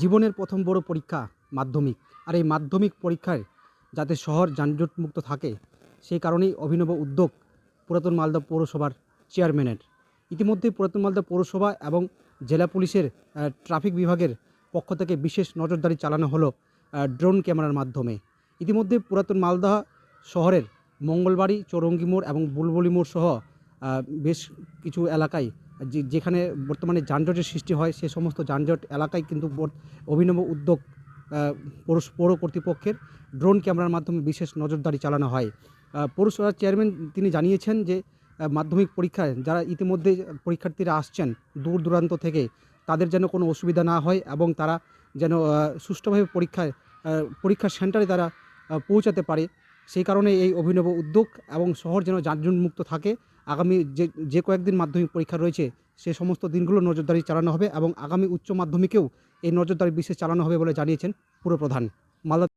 জীবনের প্রথম বড় পরীক্ষা মাধ্যমিক। আর এই মাধ্যমিক পরীক্ষায় যাতে শহর যানজটমুক্ত থাকে, সেই কারণেই অভিনব উদ্যোগ পুরাতন মালদা পৌরসভার চেয়ারম্যানের। ইতিমধ্যেই পুরাতন মালদা পৌরসভা এবং জেলা পুলিশের ট্রাফিক বিভাগের পক্ষ থেকে বিশেষ নজরদারি চালানো হলো ড্রোন ক্যামেরার মাধ্যমে। ইতিমধ্যে পুরাতন মালদা শহরের মঙ্গলবাড়ি, চৌরঙ্গি মোড় এবং বুলবুলি মোড় সহ বেশ কিছু এলাকায় যেখানে বর্তমানে যানজটের সৃষ্টি হয় সে সমস্ত যানজট এলাকায় কিন্তু অভিনব উদ্যোগ আহ, পৌর কর্তৃপক্ষের ড্রোন ক্যামেরার মাধ্যমে বিশেষ নজরদারি চালানো হয়। পৌরসভার চেয়ারম্যান তিনি জানিয়েছেন যে মাধ্যমিক পরীক্ষায় যারা ইতিমধ্যে পরীক্ষার্থীরা আসছেন দূর দূরান্ত থেকে তাদের যেন কোনো অসুবিধা না হয় এবং তারা যেন সুষ্ঠুভাবে পরীক্ষায় আহ, পরীক্ষার সেন্টারে তারা পৌঁছাতে পারে। সেই কারণে এই অভিনব উদ্যোগ এবং শহর যেন যানজটমুক্ত থাকে আগামী যে যে কয়েকদিন মাধ্যমিক পরীক্ষা রয়েছে, সে সমস্ত দিনগুলো নজরদারি চালানো হবে এবং আগামী উচ্চ মাধ্যমিকেও এই নজরদারি বিশেষ চালানো হবে বলে জানিয়েছেন পুরপ্রধান মালদা